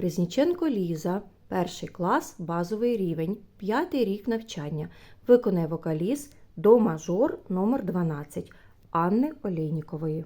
Резніченко Ліза, перший клас, базовий рівень, п'ятий рік навчання. Виконає вокаліст до мажор номер 12 Анни Олейнікової.